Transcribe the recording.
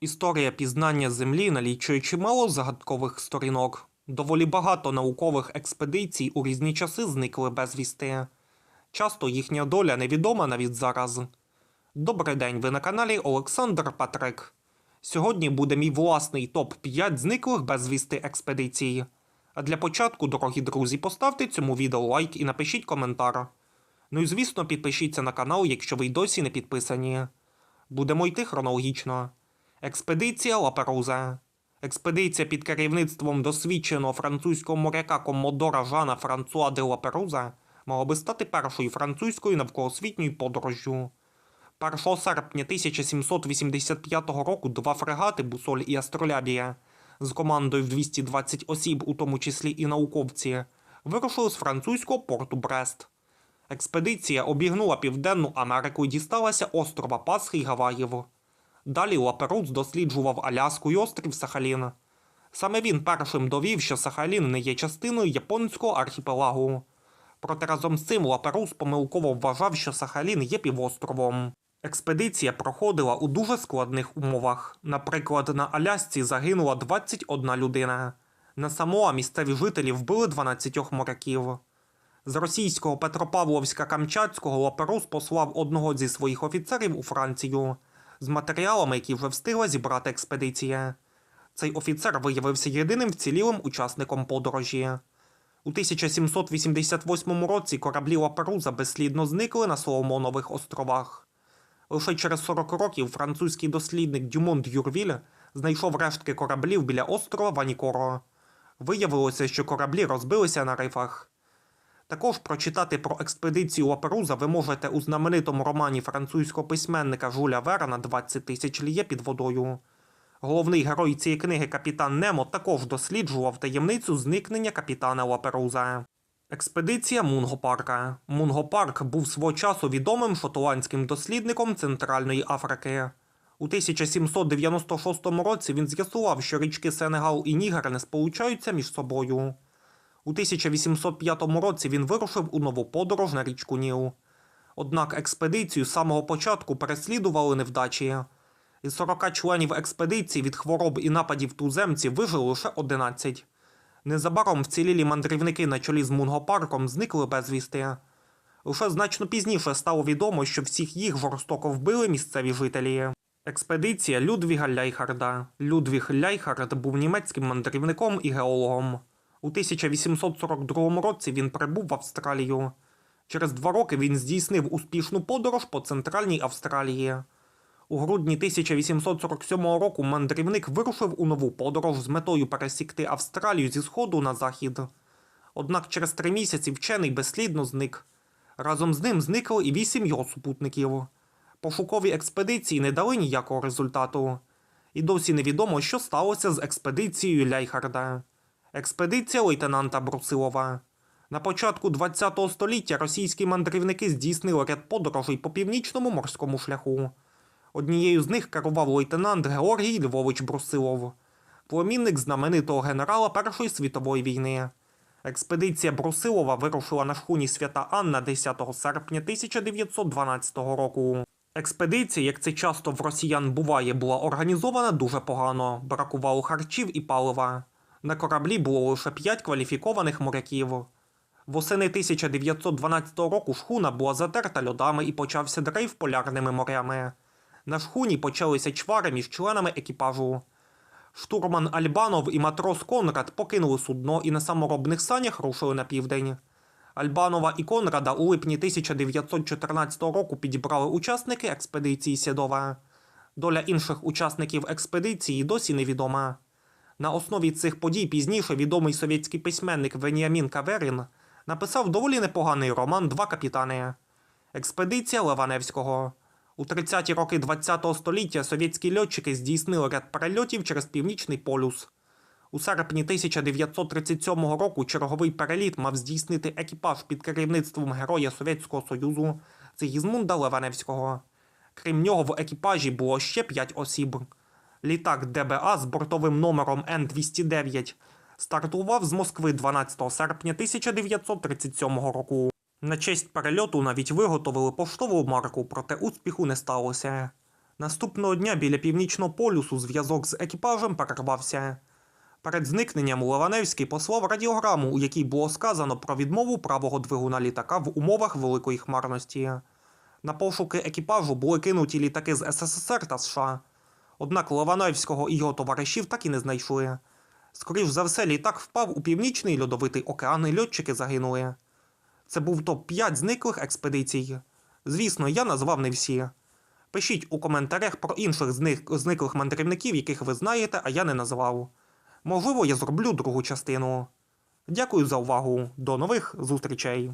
Історія пізнання Землі налічує чимало загадкових сторінок. Доволі багато наукових експедицій у різні часи зникли безвісти. Часто їхня доля невідома навіть зараз. Добрий день, ви на каналі Олександр Патрик. Сьогодні буде мій власний топ-5 зниклих безвісти експедицій. А для початку, дорогі друзі, поставте цьому відео лайк і напишіть коментар. Ну і звісно, підпишіться на канал, якщо ви й досі не підписані. Будемо йти хронологічно. Експедиція Лаперуза. Експедиція під керівництвом досвідченого французького моряка комодора Жана Франсуа де Лаперуза мала би стати першою французькою навколосвітньою подорожжю. 1 серпня 1785 року два фрегати Бусоль і Астролябія з командою в 220 осіб, у тому числі і науковці, вирушили з французького порту Брест. Експедиція обігнула Південну Америку і дісталася острова Пасхи й Гаваїв. Далі Лаперуз досліджував Аляску й острів Сахалін. Саме він першим довів, що Сахалін не є частиною японського архіпелагу. Проте разом з цим Лаперуз помилково вважав, що Сахалін є півостровом. Експедиція проходила у дуже складних умовах. Наприклад, на Алясці загинула 21 людина. На Самоа місцеві жителі вбили 12 моряків. З російського Петропавловська Камчатського Лаперуз послав одного зі своїх офіцерів у Францію з матеріалами, які вже встигла зібрати експедиція. Цей офіцер виявився єдиним вцілілим учасником подорожі. У 1788 році кораблі Лаперуза безслідно зникли на Соломонових островах. Лише через 40 років французький дослідник Дюмон Д'Юрвіль знайшов рештки кораблів біля острова Ванікоро. Виявилося, що кораблі розбилися на рифах. Також прочитати про експедицію Лаперуза ви можете у знаменитому романі французького письменника Жуля Верна «20 тисяч ліє під водою. Головний герой цієї книги капітан Немо також досліджував таємницю зникнення капітана Лаперуза. Експедиція Мунго-Парка. Мунго-Парк був свого часу відомим шотландським дослідником Центральної Африки. У 1796 році він з'ясував, що річки Сенегал і Нігер не сполучаються між собою. У 1805 році він вирушив у нову подорож на річку Ніл. Однак експедицію з самого початку переслідували невдачі. Із 40 членів експедиції від хвороб і нападів туземців вижили лише 11. Незабаром вцілілі мандрівники на чолі з Мунгопарком зникли безвісти. Лише значно пізніше стало відомо, що всіх їх жорстоко вбили місцеві жителі. Експедиція Людвіга Ляйхарда. Людвіг Ляйхард був німецьким мандрівником і геологом. У 1842 році він прибув в Австралію. Через два роки він здійснив успішну подорож по центральній Австралії. У грудні 1847 року мандрівник вирушив у нову подорож з метою пересікти Австралію зі сходу на захід. Однак через три місяці вчений безслідно зник. Разом з ним зникли і вісім його супутників. Пошукові експедиції не дали ніякого результату. І досі невідомо, що сталося з експедицією Ляйхарда. Експедиція лейтенанта Брусилова. На початку ХХ століття російські мандрівники здійснили ряд подорожей по північному морському шляху. Однією з них керував лейтенант Георгій Львович Брусилов, племінник знаменитого генерала Першої світової війни. Експедиція Брусилова вирушила на шхуні Свята Анна 10 серпня 1912 року. Експедиція, як це часто в росіян буває, була організована дуже погано, бракувало харчів і палива. На кораблі було лише 5 кваліфікованих моряків. Восени 1912 року шхуна була затерта льодами і почався дрейф полярними морями. На шхуні почалися чвари між членами екіпажу. Штурман Альбанов і матрос Конрад покинули судно і на саморобних санях рушили на південь. Альбанова і Конрада у липні 1914 року підібрали учасники експедиції Сєдова. Доля інших учасників експедиції досі невідома. На основі цих подій пізніше відомий совєтський письменник Веніамін Каверін написав доволі непоганий роман Два капітани. Експедиція Леваневського. У 30-ті роки ХХ століття совєтські льотчики здійснили ряд перельотів через Північний полюс. У серпні 1937 року черговий переліт мав здійснити екіпаж під керівництвом Героя Совєтського Союзу Сигізмунда Леваневського. Крім нього, в екіпажі було ще 5 осіб. Літак ДБА з бортовим номером Н-209 стартував з Москви 12 серпня 1937 року. На честь перельоту навіть виготовили поштову марку, проте успіху не сталося. Наступного дня біля північного полюсу зв'язок з екіпажем перервався. Перед зникненням Леваневський послав радіограму, у якій було сказано про відмову правого двигуна літака в умовах великої хмарності. На пошуки екіпажу були кинуті літаки з СССР та США. Однак Леваневського і його товаришів так і не знайшли. Скоріш за все, літак впав у північний льодовитий океан і льотчики загинули. Це був топ-5 зниклих експедицій. Звісно, я назвав не всі. Пишіть у коментарях про інших зник- зниклих мандрівників, яких ви знаєте, а я не назвав. Можливо, я зроблю другу частину. Дякую за увагу. До нових зустрічей.